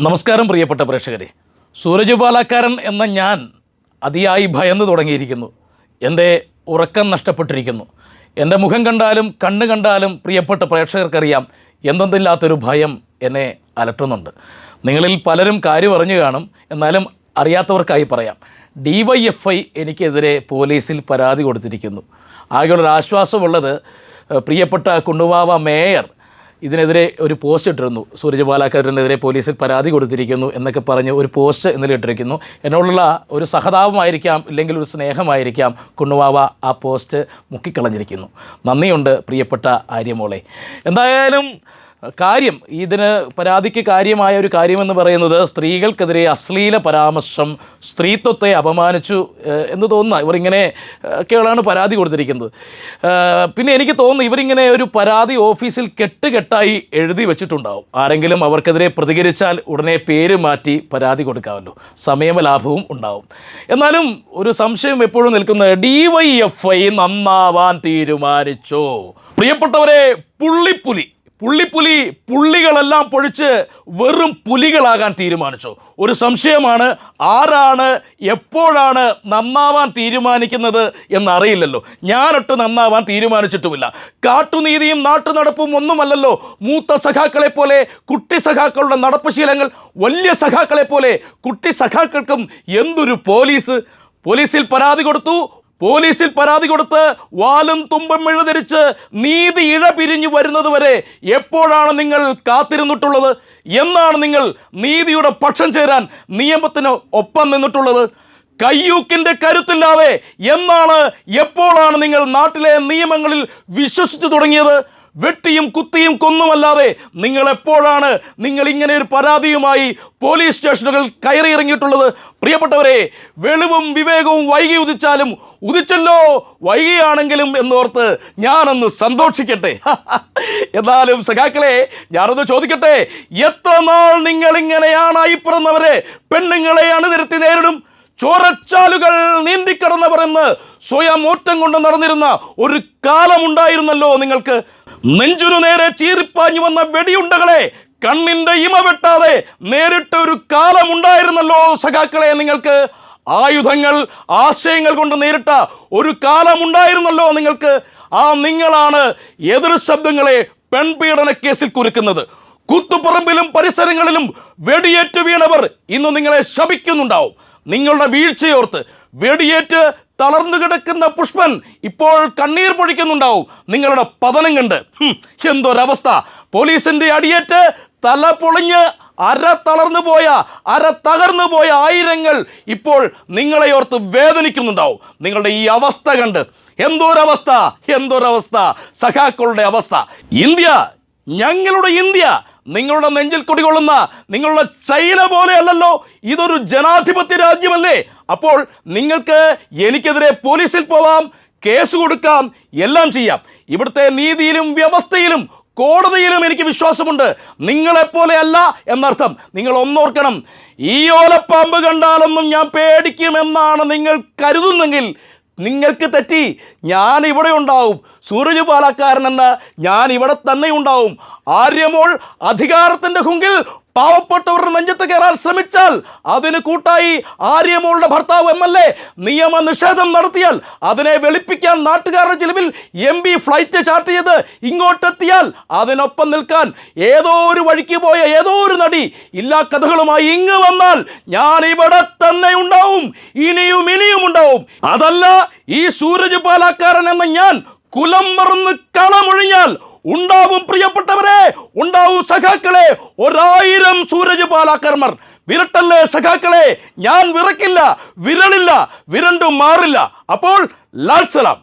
നമസ്കാരം പ്രിയപ്പെട്ട പ്രേക്ഷകരെ. സൂരജ് പാലക്കാരൻ എന്ന ഞാൻ അതിയായി ഭയന്ന് തുടങ്ങിയിരിക്കുന്നു. എന്റെ ഉറക്കം നഷ്ടപ്പെട്ടിരിക്കുന്നു. എന്റെ മുഖം കണ്ടാലും കണ്ണ് കണ്ടാലും പ്രിയപ്പെട്ട പ്രേക്ഷകർക്കറിയാം എന്തെന്നില്ലാത്തൊരു ഭയം എന്നെ അലട്ടുന്നുണ്ട്. നിങ്ങളിൽ പലരും കാര്യം അറിഞ്ഞു കാണും. എന്നാലും അറിയാത്തവർക്കായി പറയാം. ഡി വൈ എഫ് ഐ എനിക്കെതിരെ പോലീസിൽ പരാതി കൊടുത്തിരിക്കുന്നു. ആകെയുള്ളൊരു ആശ്വാസമുള്ളത് പ്രിയപ്പെട്ട കുണ്ടുവാവ മേയർ ഇതിനെതിരെ ഒരു പോസ്റ്റ് ഇട്ടിരുന്നു. സൂരജ് ബാലാക്കറിനെതിരെ പോലീസിൽ പരാതി കൊടുത്തിരിക്കുന്നു എന്നൊക്കെ പറഞ്ഞ് ഒരു പോസ്റ്റ് ഇന്നലെ ഇട്ടിരിക്കുന്നു. എന്നോടുള്ള ഒരു സഹതാപമായിരിക്കാം ഇല്ലെങ്കിൽ ഒരു സ്നേഹമായിരിക്കാം കുണ്ണുവാവ ആ പോസ്റ്റ് മുക്കിക്കളഞ്ഞിരിക്കുന്നു. നന്ദിയുണ്ട് പ്രിയപ്പെട്ട ആര്യമോളെ. എന്തായാലും കാര്യം ഇതിന് പരാതിക്ക് കാര്യമായ ഒരു കാര്യമെന്ന് പറയുന്നത് സ്ത്രീകൾക്കെതിരെ അശ്ലീല പരാമർശം സ്ത്രീത്വത്തെ അപമാനിച്ചു എന്ന് തോന്നുന്ന ഇവരിങ്ങനെ ഒക്കെയുള്ളതാണ് പരാതി കൊടുത്തിരിക്കുന്നത്. പിന്നെ എനിക്ക് തോന്നുന്നു ഇവരിങ്ങനെ ഒരു പരാതി ഓഫീസിൽ കെട്ടുകെട്ടായി എഴുതി വെച്ചിട്ടുണ്ടാവും. ആരെങ്കിലും അവർക്കെതിരെ പ്രതികരിച്ചാൽ ഉടനെ പേര് മാറ്റി പരാതി കൊടുക്കാമല്ലോ. സമയലാഭവും ഉണ്ടാവും. എന്നാലും ഒരു സംശയം എപ്പോഴും നിൽക്കുന്നത് ഡി വൈ എഫ് ഐ നന്നാവാൻ തീരുമാനിച്ചോ? പ്രിയപ്പെട്ടവരെ പുള്ളിപ്പുലി. പുള്ളിപ്പുലി പുള്ളികളെല്ലാം പൊഴിച്ച് വെറും പുലികളാകാൻ തീരുമാനിച്ചു. ഒരു സംശയമാണ് ആരാണ് എപ്പോഴാണ് നന്നാവാൻ തീരുമാനിക്കുന്നത് എന്നറിയില്ലല്ലോ. ഞാനൊട്ട് നന്നാവാൻ തീരുമാനിച്ചിട്ടുമില്ല. കാട്ടുനീതിയും നാട്ടുനടപ്പും ഒന്നുമല്ലല്ലോ. മൂത്ത സഖാക്കളെ പോലെ കുട്ടി സഖാക്കളുടെ നടപ്പ് ശീലങ്ങൾ വലിയ സഖാക്കളെ പോലെ കുട്ടി സഖാക്കൾക്കും എന്തൊരു പോലീസ്? പോലീസിൽ പരാതി കൊടുത്തു പോലീസിൽ പരാതി കൊടുത്ത് വാലും തുമ്പും എഴുതിരിച്ച് നീതി ഇഴ പിരിഞ്ഞു വരുന്നത് വരെ എപ്പോഴാണ് നിങ്ങൾ കാത്തിരുന്നിട്ടുള്ളത്? എന്നാണ് നിങ്ങൾ നീതിയുടെ പക്ഷം ചേരാൻ നിയമത്തിന് ഒപ്പം നിന്നിട്ടുള്ളത്? കയ്യൂക്കിന്റെ കരുത്തില്ലാതെ എന്നാണ് എപ്പോഴാണ് നിങ്ങൾ നാട്ടിലെ നിയമങ്ങളിൽ വിശ്വസിച്ചു തുടങ്ങിയത്? വെട്ടിയും കുത്തിയും കൊന്നുമല്ലാതെ നിങ്ങൾ എപ്പോഴാണ് നിങ്ങൾ ഇങ്ങനെ ഒരു പരാതിയുമായി പോലീസ് സ്റ്റേഷനുകൾ കയറി ഇറങ്ങിയിട്ടുള്ളത് പ്രിയപ്പെട്ടവരെ വെളിവും വിവേകവും വൈകി ഉദിച്ചാലും ഉദിച്ചല്ലോ വൈകിയാണെങ്കിലും എന്നോർത്ത് ഞാനൊന്ന് സന്തോഷിക്കട്ടെ. എന്നാലും സഖാക്കളെ ഞാനൊന്ന് ചോദിക്കട്ടെ എത്ര നാൾ നിങ്ങളിങ്ങനെയാണ് ഇങ്ങനെയാണ് പിറന്നവരെ പെണ്ണുങ്ങളെ അണിനിരത്തി നേരിടും? ചോരച്ചാലുകൾ നീന്തിക്കടന്നവർ എന്ന് സ്വയം ഓറ്റം കൊണ്ട് നടന്നിരുന്ന ഒരു കാലമുണ്ടായിരുന്നല്ലോ നിങ്ങൾക്ക്. നെഞ്ചുനു നേരെ ചീറിപ്പാഞ്ഞു വന്ന വെടിയുണ്ടകളെ കണ്ണിന്റെ ഇമ വെട്ടാതെ നേരിട്ട ഒരു കാലമുണ്ടായിരുന്നല്ലോ സഖാക്കളെ നിങ്ങൾക്ക്. ആയുധങ്ങൾ ആശയങ്ങൾ കൊണ്ട് നേരിട്ട ഒരു കാലമുണ്ടായിരുന്നല്ലോ നിങ്ങൾക്ക്. ആ നിങ്ങളാണ് എതിർ ശബ്ദങ്ങളെ പെൺപീഡന കേസിൽ കുരുക്കുന്നത് കുത്തുപറമ്പിലും പരിസരങ്ങളിലും വെടിയേറ്റ് വീണവർ ഇന്ന് നിങ്ങളെ ശപിക്കുന്നുണ്ടാവും. നിങ്ങളുടെ വീഴ്ചയോർത്ത് വെടിയേറ്റ് തളർന്നു കിടക്കുന്ന പുഷ്പൻ ഇപ്പോൾ കണ്ണീർ പൊഴിക്കുന്നുണ്ടാവും. നിങ്ങളുടെ പതനം കണ്ട്. എന്തൊരവസ്ഥ. പോലീസിന്റെ അടിയേറ്റ് തല പൊളിഞ്ഞ് അര തളർന്നു പോയ അര തകർന്നു പോയ ആയിരങ്ങൾ ഇപ്പോൾ നിങ്ങളെ ഓർത്ത് വേദനിക്കുന്നുണ്ടാവും. നിങ്ങളുടെ ഈ അവസ്ഥ കണ്ട്. എന്തൊരവസ്ഥ? എന്തൊരവസ്ഥ? സഖാക്കളുടെ അവസ്ഥ. ഇന്ത്യ ഞങ്ങളുടെ ഇന്ത്യ നിങ്ങളുടെ നെഞ്ചിൽ കുടികൊള്ളുന്ന നിങ്ങളുടെ ചൈന പോലെയല്ലല്ലോ ഇതൊരു ജനാധിപത്യ രാജ്യമല്ലേ? അപ്പോൾ നിങ്ങൾക്ക് എനിക്കെതിരെ പോലീസിൽ പോവാം കേസ് കൊടുക്കാം എല്ലാം ചെയ്യാം. ഇവിടുത്തെ നീതിയിലും വ്യവസ്ഥയിലും കോടതിയിലും എനിക്ക് വിശ്വാസമുണ്ട്. നിങ്ങളെപ്പോലെയല്ല എന്നർത്ഥം. നിങ്ങൾ ഒന്നോർക്കണം ഈ ഓലപ്പാമ്പ് കണ്ടാലൊന്നും ഞാൻ പേടിക്കുമെന്നാണ് നിങ്ങൾ കരുതുന്നെങ്കിൽ നിങ്ങൾക്ക് തെറ്റി. ഞാൻ ഇവിടെ ഉണ്ടാവും. സൂരജ് പാലക്കാരൻ എന്ന ഞാൻ ഇവിടെ തന്നെ ഉണ്ടാവും. ആര്യമോൾ അധികാരത്തിന്റെ ഹുങ്കിൽ പാവപ്പെട്ടവരുടെ നെഞ്ചത്ത് കയറാൻ ശ്രമിച്ചാൽ അതിന് കൂട്ടായി ആര്യമോളുടെ ഭർത്താവ് എം എൽ എ നിയമ നിഷേധം നടത്തിയാൽ അതിനെ വെളുപ്പിക്കാൻ നാട്ടുകാരുടെ ചിലവിൽ എം പി ഫ്ലൈറ്റ് ചാർട്ട് ചെയ്ത് ഇങ്ങോട്ടെത്തിയാൽ അതിനൊപ്പം നിൽക്കാൻ ഏതോ ഒരു വഴിക്ക് പോയ ഏതോ ഒരു നടി ഇല്ലാ കഥകളുമായി ഇങ്ങ് വന്നാൽ ഞാൻ ഇവിടെ തന്നെ ഉണ്ടാവും. ഇനിയും ഇനിയും ഉണ്ടാവും. അതല്ല ഈ സൂരജ് പാലാക്കാരൻ എന്ന ഞാൻ കുലം മറന്ന് കളമൊഴിഞ്ഞാൽ ഉണ്ടാവും സഖാക്കളെ ഒരായിരം സൂരജ് പാലാക്കർമർ വിരട്ടല്ലേ സഖാക്കളെ ഞാൻ വിറക്കില്ല വിരളില്ല വിരണ്ടും മാറില്ല. അപ്പോൾ ലാൽ സലാം.